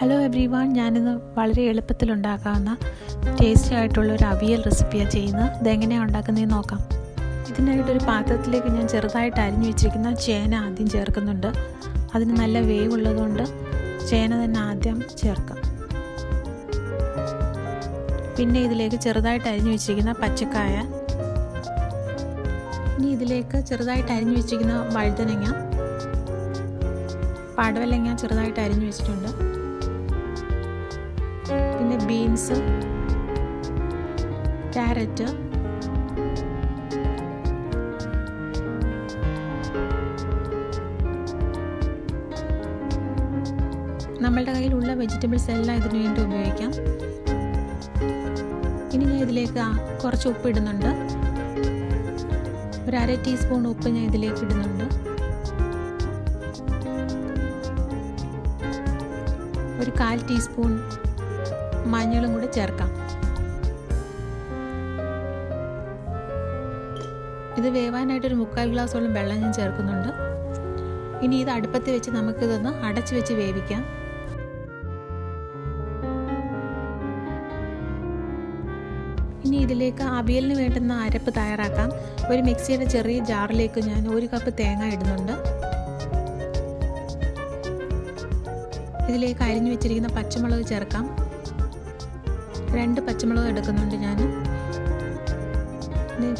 Hello every one ഞാനിന്ന് വളരെ എളുപ്പത്തിൽ ഉണ്ടാക്കാവുന്ന ടേസ്റ്റി ആയിട്ടുള്ള ഒരു അവിയൽ റെസിപ്പിയാണ് ചെയ്യുന്നത്. ഇതെങ്ങനെയാണ് ഉണ്ടാക്കുന്നതെന്ന് നോക്കാം. ഇതിനായിട്ടൊരു പാത്രത്തിലേക്ക് ഞാൻ ചെറുതായിട്ട് അരിഞ്ഞു വെച്ചിരിക്കുന്ന ചേന ആദ്യം ചേർക്കുന്നുണ്ട്. അതിന് നല്ല വേവുള്ളതുകൊണ്ട് ചേന തന്നെ ആദ്യം ചേർക്കാം. പിന്നെ ഇതിലേക്ക് ചെറുതായിട്ട് അരിഞ്ഞു വെച്ചിരിക്കുന്ന പച്ചക്കായ. ഇനി ഇതിലേക്ക് ചെറുതായിട്ട് അരിഞ്ഞു വെച്ചിരിക്കുന്ന വഴുതനങ്ങ. പടവലങ്ങ ചെറുതായിട്ട് അരിഞ്ഞു വെച്ചിട്ടുണ്ട്. ബീൻസ് ക്യാരറ്റ് നമ്മളുടെ കയ്യിലുള്ള വെജിറ്റബിൾസ് എല്ലാം ഇതിനു വേണ്ടി ഉപയോഗിക്കാം. ഇനി ഞാൻ ഇതിലേക്ക് കുറച്ച് ഉപ്പ് ഇടുന്നുണ്ട്. ഒരു അര ടീസ്പൂൺ ഉപ്പ് ഞാൻ ഇതിലേക്ക് ഇടുന്നുണ്ട്. ഒരു കാൽ ടീസ്പൂൺ മഞ്ഞളും കൂടെ ചേർക്കാം. ഇത് വേവാനായിട്ട് ഒരു മുക്കാൽ ഗ്ലാസോളം വെള്ളം ഞാൻ ചേർക്കുന്നുണ്ട്. ഇനി ഇത് അടുപ്പത്ത് വെച്ച് നമുക്കിതൊന്ന് അടച്ചു വെച്ച് വേവിക്കാം. ഇനി ഇതിലേക്ക് അവിയലിന് വേണ്ടുന്ന അരപ്പ് തയ്യാറാക്കാം. ഒരു മിക്സിയുടെ ചെറിയ ജാറിലേക്ക് ഞാൻ ഒരു കപ്പ് തേങ്ങ ഇടുന്നുണ്ട്. ഇതിലേക്ക് അരിഞ്ഞു വെച്ചിരിക്കുന്ന പച്ചമുളക് ചേർക്കാം. രണ്ട് പച്ചമുളക് എടുക്കുന്നുണ്ട് ഞാൻ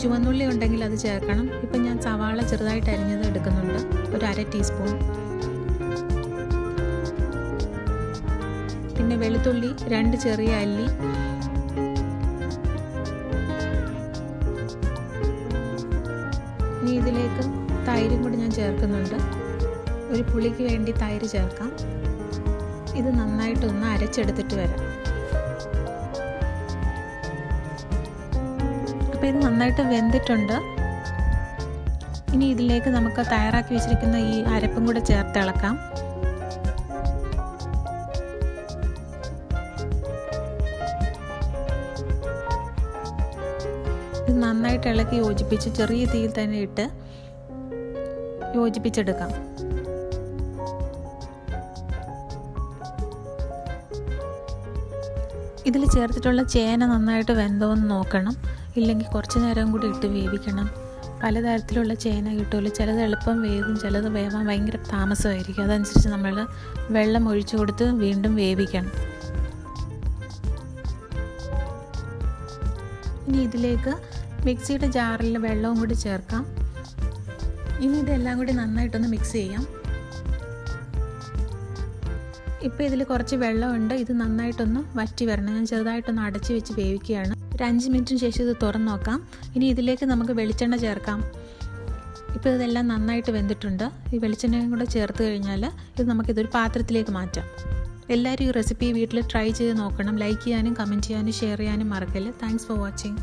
ചുവന്നുള്ളി ഉണ്ടെങ്കിൽ അത് ചേർക്കണം. ഇപ്പം ഞാൻ സവാള ചെറുതായിട്ട് അരിഞ്ഞത് എടുക്കുന്നുണ്ട്. ഒരു അര ടീസ്പൂൺ. പിന്നെ വെളുത്തുള്ളി രണ്ട് ചെറിയ അല്ലി. ഇനി ഇതിലേക്ക് തൈരും കൂടി ഞാൻ ചേർക്കുന്നുണ്ട്. ഒരു പുളിക്ക് വേണ്ടി തൈര് ചേർക്കാം. ഇത് നന്നായിട്ടൊന്ന് അരച്ചെടുത്തിട്ട് വരാം. അപ്പോൾ ഇത് നന്നായിട്ട് വെന്തിട്ടുണ്ട്. ഇനി ഇതിലേക്ക് നമുക്ക് തയ്യാറാക്കി വെച്ചിരിക്കുന്ന ഈ അരപ്പും കൂടെ ചേർത്ത് ഇളക്കാം. ഇത് നന്നായിട്ട് ഇളക്കി യോജിപ്പിച്ച് ചെറിയ തീയിൽ തന്നെ ഇട്ട് യോജിപ്പിച്ചെടുക്കാം. ഇതിൽ ചേർത്തിട്ടുള്ള ചേന നന്നായിട്ട് വെന്തോന്ന് നോക്കണം. ഇല്ലെങ്കിൽ കുറച്ച് നേരം കൂടി ഇട്ട് വേവിക്കണം. പലതരത്തിലുള്ള ചേന കിട്ടുമല്ലോ. ചിലത് എളുപ്പം വേവും ചിലത് വേവാൻ ഭയങ്കര താമസമായിരിക്കും. അതനുസരിച്ച് നമ്മൾ വെള്ളം ഒഴിച്ചു കൊടുത്ത് വീണ്ടും വേവിക്കണം. ഇനി ഇതിലേക്ക് മിക്സിയുടെ ജാറിൽ വെള്ളവും കൂടി ചേർക്കാം. ഇനി ഇതെല്ലാം കൂടി നന്നായിട്ടൊന്ന് മിക്സ് ചെയ്യാം. ഇപ്പോൾ ഇതിൽ കുറച്ച് വെള്ളമുണ്ട്. ഇത് നന്നായിട്ടൊന്ന് വറ്റി വരണം. ഞാൻ ചെറുതായിട്ടൊന്ന് അടച്ച് വെച്ച് വേവിക്കുകയാണ്. ഒരു അഞ്ച് മിനിറ്റിന് ശേഷം ഇത് തുറന്ന് നോക്കാം. ഇനി ഇതിലേക്ക് നമുക്ക് വെളിച്ചെണ്ണ ചേർക്കാം. ഇപ്പോൾ ഇതെല്ലാം നന്നായിട്ട് വെന്തിട്ടുണ്ട്. ഈ വെളിച്ചെണ്ണയും കൂടെ ചേർത്ത് കഴിഞ്ഞാൽ ഇത് നമുക്കിതൊരു പാത്രത്തിലേക്ക് മാറ്റാം. എല്ലാവരും ഈ റെസിപ്പി വീട്ടിൽ ട്രൈ ചെയ്ത് നോക്കണം. ലൈക്ക് ചെയ്യാനും കമന്റ് ചെയ്യാനും ഷെയർ ചെയ്യാനും മറക്കല്ലേ. Thanks for watching